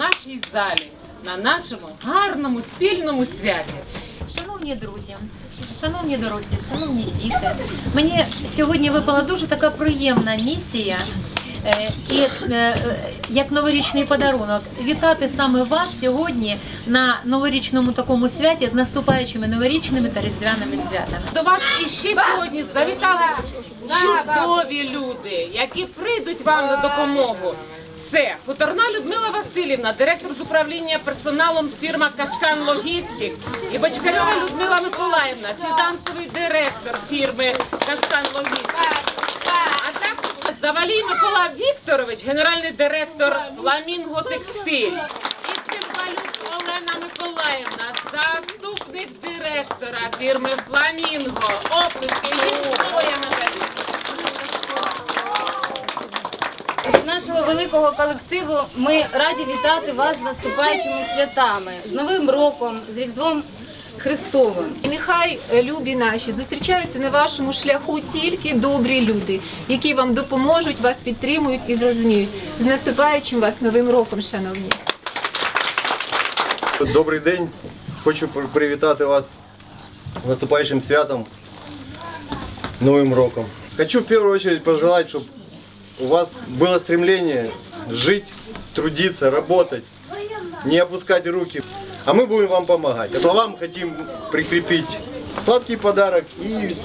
нашій залі на нашому гарному спільному святі. Шановні друзі, шановні дорослі, шановні діти, мені сьогодні випала дуже така приємна місія. е, І е, як новорічний подарунок вітати саме вас сьогодні на новорічному такому святі з наступаючими новорічними та різдвяними святами. До вас іще сьогодні завітали чудові люди, які прийдуть вам на допомогу. Це хуторна Людмила Васильівна, директор з управління персоналом фірма Кашкан Логістик і Бочкарьова Людмила Миколаївна, фінансовий директор фірми Кашкан Логістик. А також Завалій Микола Вікторович, генеральний директор Фламінго Текстиль. І Цимбалюк Олена Миколаївна, заступник директора фірми Фламінго. Оплески нашого великого колективу ми раді вітати вас з наступаючими святами, з Новим роком, з Різдвом Христовим. І нехай е, любі наші зустрічаються на вашому шляху тільки добрі люди, які вам допоможуть, вас підтримують і зрозуміють. З наступаючим вас новим роком, шановні. Добрий день. Хочу привітати вас з наступаючим святом, Новым роком. Хочу в первую очередь пожелать, чтобы у вас было стремление жить, трудиться, работать, не опускать руки. А мы будем вам помогать. К словам хотим прикрепить сладкий подарок и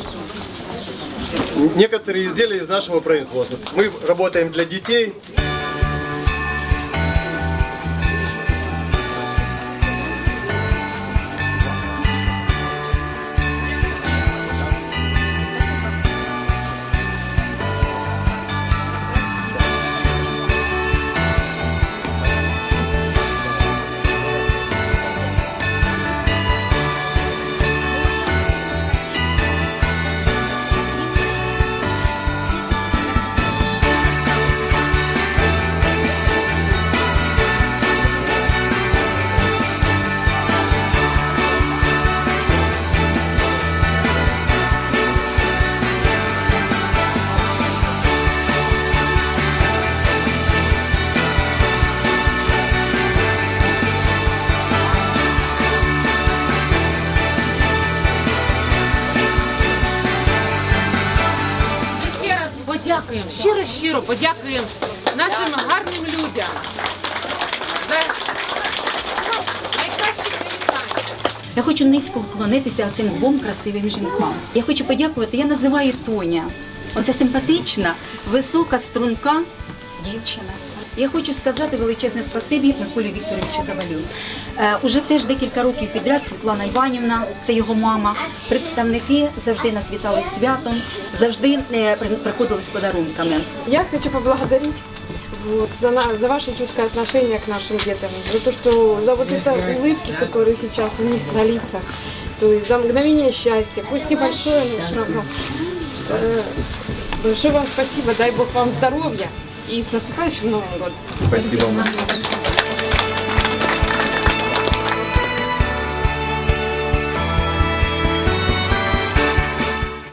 некоторые изделия из нашего производства. Мы работаем для детей, подякуємо, щиро щиро подякуємо нашим гарним людям. Я хочу низько вклонитися цим двом красивим жінкам. Я хочу подякувати. Я називаю Тоня. Оця симпатична, висока струнка дівчина. Я хочу сказати величезне спасибі Миколі Вікторовичу Завалю. Е, уже теж декілька років підряд Світлана Іванівна, це його мама. Представники завжди нас вітали з святом, завжди е, при- приходили з подарунками. Я хочу поблагодарить вот, за, на- за ваше чуткое отношение к нашим детям, за то, что за вот это улыбки, которые сейчас у них на лицах, то есть за мгновение счастья, пусть небольшое, но все равно. Э, Большое вам спасибо, дай Бог вам здоровья и с наступающим Новым годом. Спасибо вам.